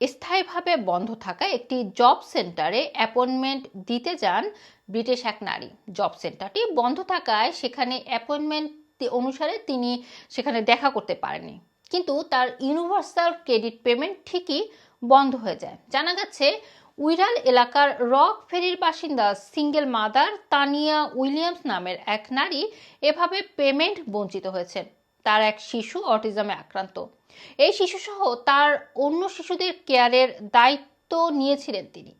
স্থায়ীভাবে বন্ধ থাকা একটি জব সেন্টারে অ্যাপয়েন্টমেন্ট দিতে যান ব্রিটিশ এক নারী। জব সেন্টারটি বন্ধ থাকায় সেখানে অ্যাপয়েন্টমেন্ট অনুসারে তিনি সেখানে দেখা করতে পারেননি। কিন্তু তার ইউনিভার্সাল ক্রেডিট পেমেন্ট ঠিকই বন্ধ হয়ে যায়। জানা গেছে, উইরাল এলাকার রক ফেরির বাসিন্দা সিঙ্গেল মাদার তানিয়া উইলিয়ামস নামের এক নারী এভাবে পেমেন্ট বঞ্চিত হয়েছেন। তার এক শিশু অটিজমে আক্রান্ত। এই শিশুসহ তার অন্য শিশুদের কেয়ারের দায়িত্ব নিয়েছিলেন তিনি।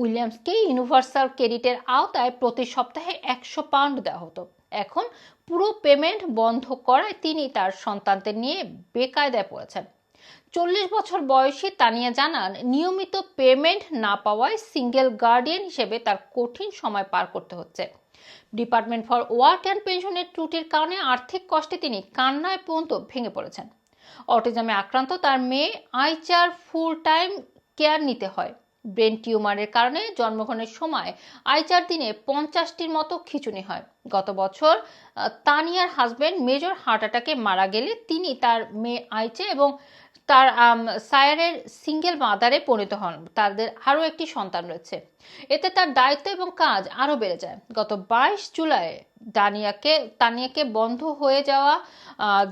উইলিয়ামসকে ইউনিভার্সাল ক্রেডিটের আওতায় প্রতি সপ্তাহে একশো পাউন্ড দেওয়া হতো। এখন পুরো পেমেন্ট বন্ধ করায় তিনি তার সন্তানদের নিয়ে বেকায়দায় পড়েছেন। চল্লিশ বছর বয়সী তানিয়া জানান, নিয়মিত পেমেন্ট না পাওয়ায় সিঙ্গেল গার্ডিয়ান হিসেবে তার কঠিন সময় পার করতে হচ্ছে। ডিপার্টমেন্ট ফর ওয়ার্ক অ্যান্ড পেনশনের ত্রুটির কারণে আর্থিক কষ্টে তিনি কান্নায় পর্যন্ত ভেঙে পড়েছেন। অটিজমে আক্রান্ত তার মেয়ে আইচার ফুল টাইম কেয়ার নিতে হয়। ব্রেন টিউমারের কারণে জন্মগ্রহণের সময় আইচার দিনে পঞ্চাশটির মতো খিচুনি হয়। গত বছর তানিয়ার হাজবেন্ড মেজর হার্ট অ্যাটাকে মারা গেলে তিনি তার মেয়ে আইচে এবং তার সায়ারের সিঙ্গেল মাদারে পরিণত হন। তাদের আরও একটি সন্তান রয়েছে। এতে তার দায়িত্ব এবং কাজ আরও বেড়ে যায়। গত বাইশ জুলাই দানিয়াকে, তানিয়াকে বন্ধ হয়ে যাওয়া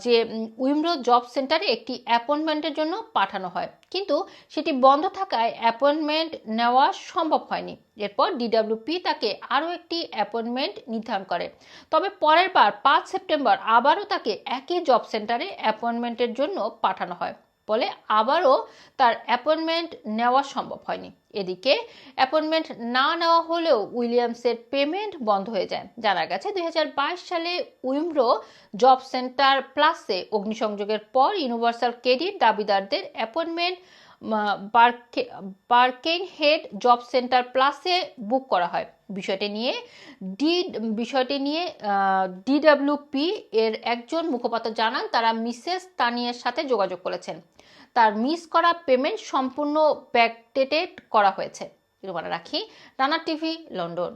যে, উইমরো জব সেন্টারে একটি অ্যাপয়েন্টমেন্টের জন্য পাঠানো হয়। কিন্তু সেটি বন্ধ থাকায় অ্যাপয়েন্টমেন্ট নেওয়া সম্ভব হয়নি। এরপর ডিডব্লিউপি তাকে আরও একটি অ্যাপয়েন্টমেন্ট নির্ধারণ করে। তবে পরের বার পাঁচ সেপ্টেম্বর আবারও তাকে একই জব সেন্টারে অ্যাপয়েন্টমেন্টের জন্য পাঠানো হয়। ফলে আবারও তার অ্যাপয়েন্টমেন্ট নেওয়া সম্ভব হয়নি। এদিকে অ্যাপয়েন্টমেন্ট না নেওয়া হলেও উইলিয়ামসের পেমেন্ট বন্ধ হয়ে যায়। জানা গেছে, দুই হাজার বাইশ সালে উইমরো জব সেন্টার প্লাসে অগ্নিসংযোগের পর ইউনিভার্সাল ক্রেডিট দাবিদারদের appointment Birkenhead job centre প্লাসে বুক করা হয়। বিষয়টি নিয়ে ডি, বিষয়টি নিয়ে ডিডব্লিউপি এর একজন মুখপাত্র জানান, তারা মিসেস তানিয়ার সাথে যোগাযোগ করেছেন। তার মিস করা পেমেন্ট সম্পূর্ণ ব্যাকডেটেড করা হয়েছে। রাখি, রানা টিভি, লন্ডন।